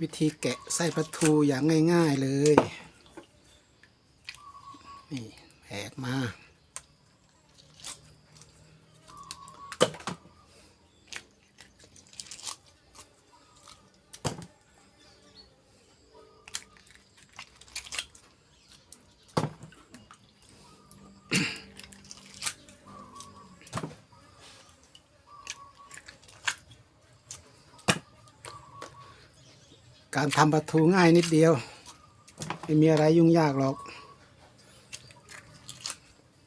วิธีแกะไส้ปลาทูอย่างง่าย ๆเลย นี่แหกมา การทำปลาทูง่ายนิดเดียว ไม่มีอะไรยุ่งยากหรอก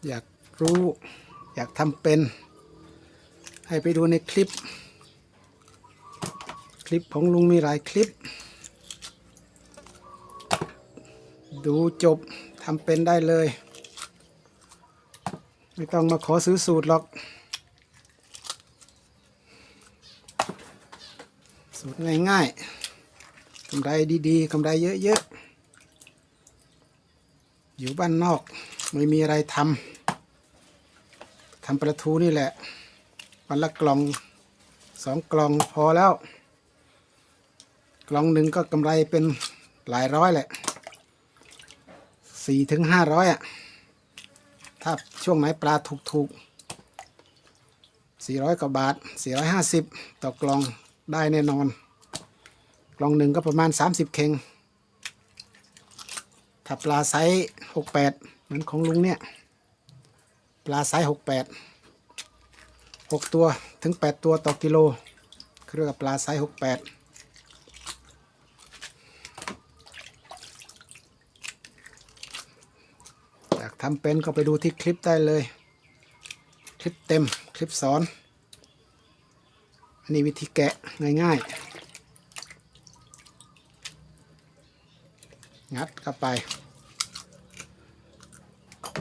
อยากรู้อยากทำเป็น ให้ไปดูในคลิป คลิปของลุงมีหลายคลิป ดูจบทำเป็นได้เลย ไม่ต้องมาขอซื้อสูตรหรอก สูตรง่ายๆ กำไรดีๆกำไรเยอะๆอยู่บ้านนอกไม่มีอะไรทำทำประทูนี่แหละวันละกล่องสองกล่องพอแล้ว กล่องหนึ่งก็กำไรเป็นหลายร้อยแหละสี่ถึงห้าร้อยอะ ถ้าช่วงไหนปลาถูกๆสี่ร้อยกว่าบาทสี่ร้อยห้าสิบต่อกล่องได้แน่นอน กล่องหนึ่งก็ประมาณ 30 เข่งถ้าปลาไซส์68เหมือนของลุงเนี่ย ปลาไซส์68 6ตัวถึง8ตัวต่อกิโลเรียกว่าปลาไซส์68อยากทำเป็นก็ไปดูที่คลิปได้เลย คลิปเต็มคลิปสอน อันนี้วิธีแกะง่ายๆ งัดเข้าไป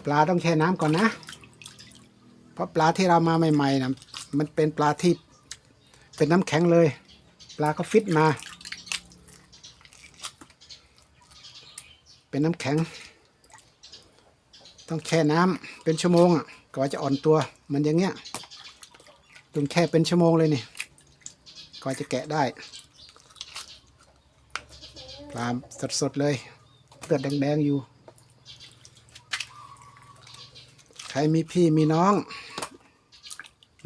ปลาต้องแช่น้ำก่อนนะ เพราะปลาที่เรามาใหม่ๆนะมันเป็นปลาที่เป็นน้ำแข็งเลย ปลาก็ฟิตมา เป็นน้ำแข็ง ต้องแช่น้ำเป็นชั่วโมงอะก่อนจะอ่อนตัวมันอย่างเงี้ยต้องแช่เป็นชั่วโมงเลยนี่ก่อนจะแกะได้ปลาสดๆเลย เลือดแดงๆอยู่ ใครมีพี่มีน้อง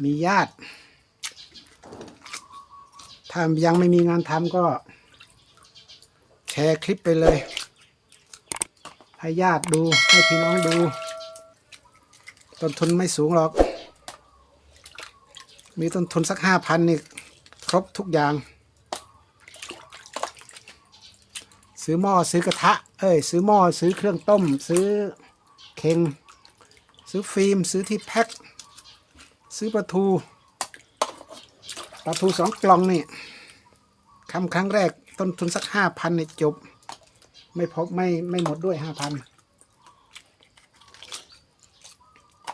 มีญาติ ถ้ายังไม่มีงานทำก็ แชร์คลิปไปเลย ให้ญาติดูให้พี่น้องดู ต้นทุนไม่สูงหรอก มีต้นทุนสักห้าพันนี่ครบทุกอย่าง ซื้อหม้อซื้อกระทะ เอ้ย ซื้อหม้อซื้อเครื่องต้ม ซื้อเค็ง ซื้อฟิล์ม ซื้อที่แพ็ค ซื้อปลาทูปลาทูสองกล่องนี่คำครั้งแรกต้นทุนสักห้าพันนี่จบ ไม่พบไม่ไม่หมดด้วยห้าพัน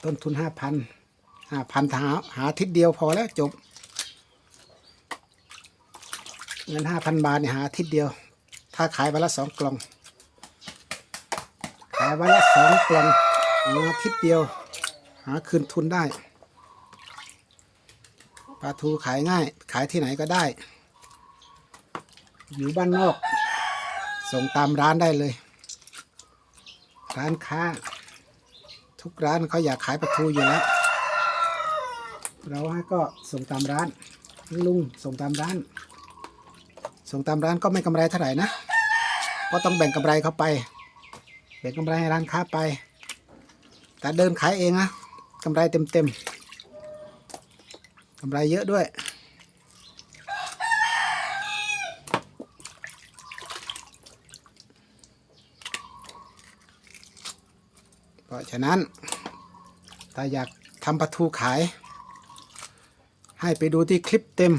ต้นทุนห้าพันห้าพันหาหาอาทิศเดียวพอแล้วจบ เงินห้าพันบาทเนี่ยหาทิศเดียว ถ้าขายวันละสองกล่อง ขายวันละสองกล่องอาทิตย์เดียว หาคืนทุนได้ ปลาทูขายง่าย ขายที่ไหนก็ได้ อยู่บ้านนอก ส่งตามร้านได้เลย ร้านค้า ทุกร้านเขาอยากขายปลาทูอยู่แล้ว เราให้ก็ส่งตามร้าน ลุงส่งตามร้าน ส่งตามร้านก็ไม่กำไรเท่าไหร่นะ เพราต้องแบ่งกำไรเขาไป แบ่งกำไรให้ร้านค้าไป แต่เดินขายเองนะกำไรเต็มเต็มๆกำไรเยอะด้วยเพราะฉะนั้น ถ้าอยากทำปลาทูขาย ให้ไปดูที่คลิปเต็ม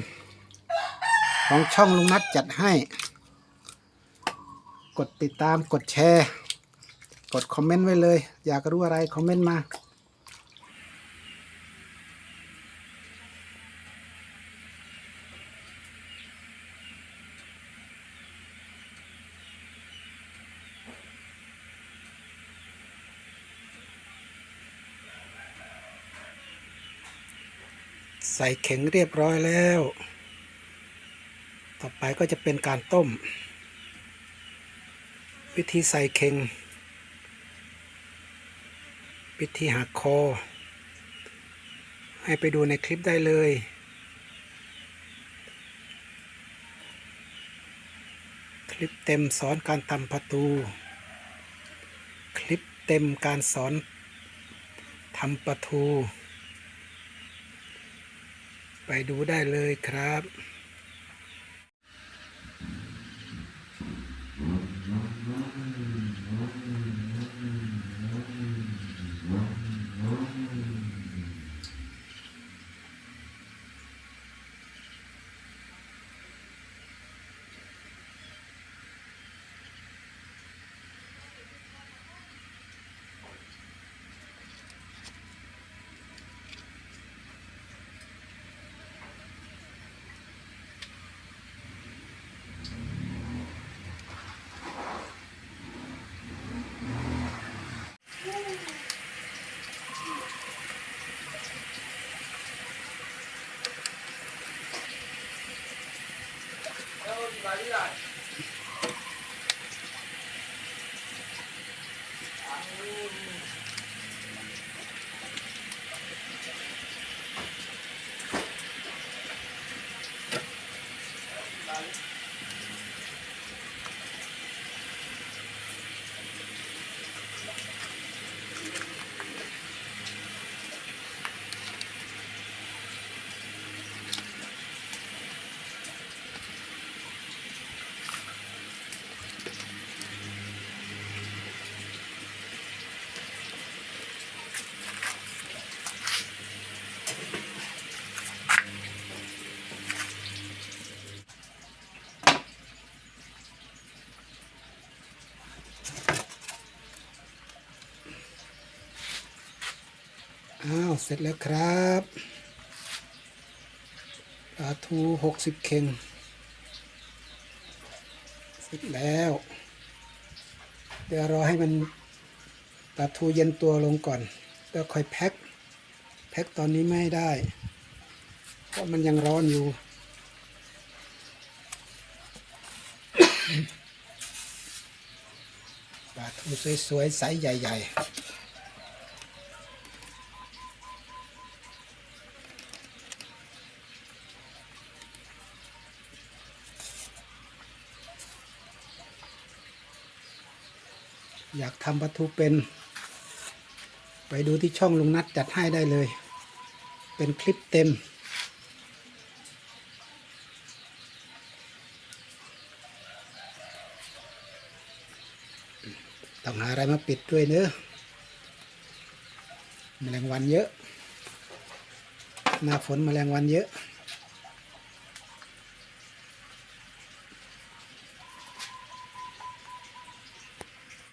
ของช่องลุงนัดจัดให้ กดติดตามกดแชร์ กดคอมเมนต์ไว้เลย อยากรู้อะไรคอมเมนต์มาใส่เข็งเรียบร้อยแล้วตต่อไปก็จะเป็นการต้ม วิธีใส่เข่ง วิธีหักคอ ให้ไปดูในคลิปได้เลยคลิปเต็มสอนการทำประตู คลิปเต็มการสอนทำประตู ไปดูได้เลยครับ เสร็จแล้วครับปลาทูหกสิบเข่ง เสร็จแล้ว เดี๋ยวรอให้มันปลาทูเย็นตัวลงก่อน แล้วค่อยแพ็ค แพ็คตอนนี้ไม่ได้ เพราะมันยังร้อนอยู่ปลาทูสวยๆไซส์ใหญ่ ๆ อยากทำปลาทูเป็น ไปดูที่ช่องลุงนัดจัดให้ได้เลย เป็นคลิปเต็ม ต้องหาอะไรมาปิดด้วยเนอะแมลงวันเยอะ หน้าฝนแมลงวันเยอะ